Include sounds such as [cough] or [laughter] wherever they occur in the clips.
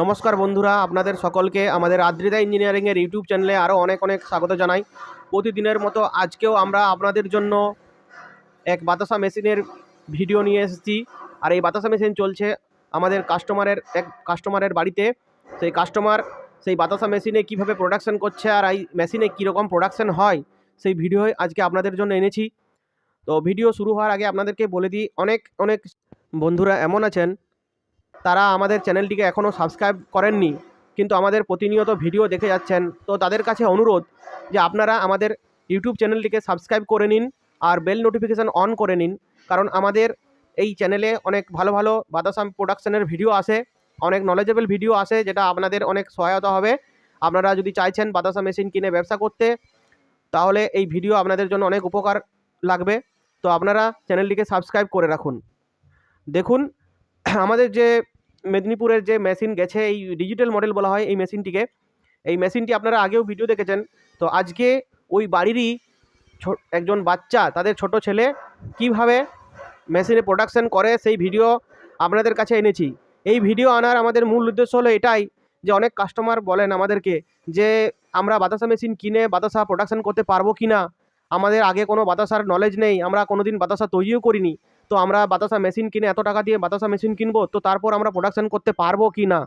নমস্কার বন্ধুরা, আপনাদের সকলকে আমাদের আদ্রিতা ইঞ্জিনিয়ারিংয়ের ইউটিউব চ্যানেলে আরও অনেক অনেক স্বাগত জানাই। প্রতিদিনের মতো আজকেও আমরা আপনাদের জন্য এক বাতাসা মেশিনের ভিডিও নিয়ে এসেছি। আর এই বাতাসা মেশিন চলছে আমাদের কাস্টমারের এক কাস্টমারের বাড়িতে। সেই কাস্টমার সেই বাতাসা মেশিনে কীভাবে প্রোডাকশন করছে আর এই মেশিনে কীরকম প্রোডাকশন হয়, সেই ভিডিও আজকে আপনাদের জন্য এনেছি। তো ভিডিও শুরু হওয়ার আগে আপনাদেরকে বলে দিই, অনেক অনেক বন্ধুরা এমন আছেন তারা আমাদের চ্যানেলটিকে এখনও সাবস্ক্রাইব করেননি, কিন্তু আমাদের প্রতিনিয়ত ভিডিও দেখে যাচ্ছেন। তো তাদের কাছে অনুরোধ যে আপনারা আমাদের ইউটিউব চ্যানেলটিকে সাবস্ক্রাইব করে নিন আর বেল নোটিফিকেশান অন করে নিন, কারণ আমাদের এই চ্যানেলে অনেক ভালো ভালো বাদাসাম প্রোডাকশানের ভিডিও আসে, অনেক নলেজেবল ভিডিও আসে, যেটা আপনাদের অনেক সহায়তা হবে। আপনারা যদি চাইছেন বাতাসা মেশিন কিনে ব্যবসা করতে, তাহলে এই ভিডিও আপনাদের জন্য অনেক উপকার লাগবে। তো আপনারা চ্যানেলটিকে সাবস্ক্রাইব করে রাখুন। দেখুন, আমাদের যে মেদিনীপুরের যে মেশিন গেছে, এই ডিজিটাল মডেল বলা হয় এই মেশিনটিকে। এই মেশিনটি আপনারা আগেও ভিডিও দেখেছেন। তো আজকে ওই বাড়িরই একজন বাচ্চা, তাদের ছোট ছেলে কীভাবে মেশিনে প্রোডাকশন করে, সেই ভিডিও আপনাদের কাছে এনেছি। এই ভিডিও আনার আমাদের মূল উদ্দেশ্য হলো এটাই যে অনেক কাস্টমার বলেন আমাদেরকে যে আমরা বাতাসা মেশিন কিনে বাতাসা প্রোডাকশন করতে পারব কি না আমাদের আগে কোনো বাতাসার নলেজ নেই, আমরা কোনো দিন বাতাসা তৈরিও করিনি। তো আমরা বাতাসা মেশিন কিনে এত টাকা দিয়ে বাতাসা মেশিন কিনবো, তো তারপর আমরা প্রোডাকশান করতে পারব কি না।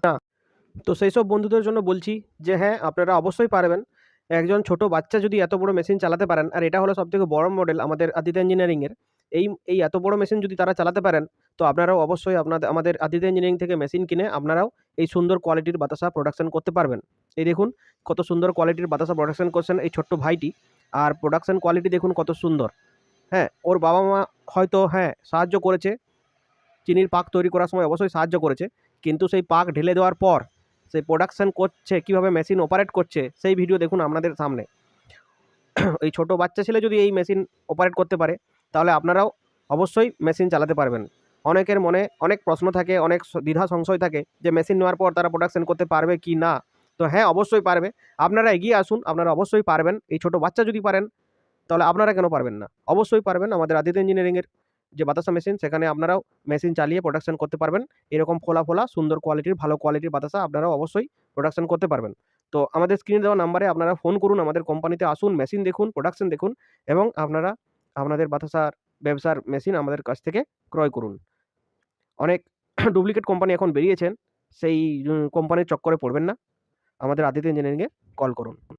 তো সেই সব বন্ধুদের জন্য বলছি যে হ্যাঁ আপনারা অবশ্যই পারবেন। একজন ছোট বাচ্চা যদি এত বড় মেশিন চালাতে পারেন, আর এটা হলো সবথেকে বড় মডেল আমাদের আদিত্য ইঞ্জিনিয়ারিংয়ের এই এই এত বড় মেশিন যদি তারা চালাতে পারেন, তো আপনারাও অবশ্যই আপনাদের, আমাদের আদিত্য ইঞ্জিনিয়ারিং থেকে মেশিন কিনে আপনারাও এই সুন্দর কোয়ালিটির বাতাসা প্রোডাকশন করতে পারবেন। এই দেখুন কত সুন্দর কোয়ালিটির বাতাসা প্রোডাকশন করছেন এই ছোট্ট ভাইটি। আর প্রোডাকশন কোয়ালিটি দেখুন কত সুন্দর। হ্যাঁ ওর বাবা মা হয়তো হ্যাঁ সাহায্য করেছে। চিনির পাক তৈরি করার সময় অবশ্যই সাহায্য করেছে। কিন্তু সেই পাক ঢেলে দেওয়ার পর, সেই প্রোডাকশান করছে, কীভাবে মেশিন অপারেট করছে, সেই ভিডিও দেখুন আপনাদের সামনে। [clears throat] এই ছোট বাচ্চা ছেলে যদি এই মেশিন অপারেট করতে পারে, তাহলে আপনারাও অবশ্যই মেশিন চালাতে পারবেন। অনেকের মনে অনেক প্রশ্ন থাকে, অনেক দ্বিধা সংশয় থাকে যে মেশিন নেওয়ার পর তারা প্রোডাকশান করতে পারবে কি না? তো হ্যাঁ অবশ্যই পারবে। আপনারা এগিয়ে আসুন, আপনারা অবশ্যই পারবেন। এই ছোট বাচ্চা যদি পারেন তাহলে আপনারা কেন পারবেন না? অবশ্যই পারবেন। আমাদের আদিত্য ইঞ্জিনিয়ারিংয়ের যে বাতাসা মেশিন সেখানে আপনারাও মেশিন চালিয়ে প্রোডাকশন করতে পারবেন। এরকম ফোলা ফোলা, সুন্দর কোয়ালিটির ভালো কোয়ালিটির বাতাসা আপনারাও অবশ্যই প্রোডাকশন করতে পারবেন। তো আমাদের স্ক্রিনে দেওয়া নাম্বারে আপনারা ফোন করুন, আমাদের কোম্পানিতে আসুন মেশিন দেখুন প্রোডাকশন দেখুন এবং আপনারা আপনাদের বাতাসার, ব্যবসার মেশিন আমাদের কাছ থেকে ক্রয় করুন। অনেক [clears throat] ডুপ্লিকেট কোম্পানি এখন বেরিয়েছেন, সেই কোম্পানির চক্করে পড়বেন না। আমাদের আদিত্য ইঞ্জিনিয়ারিংয়ে কল করুন।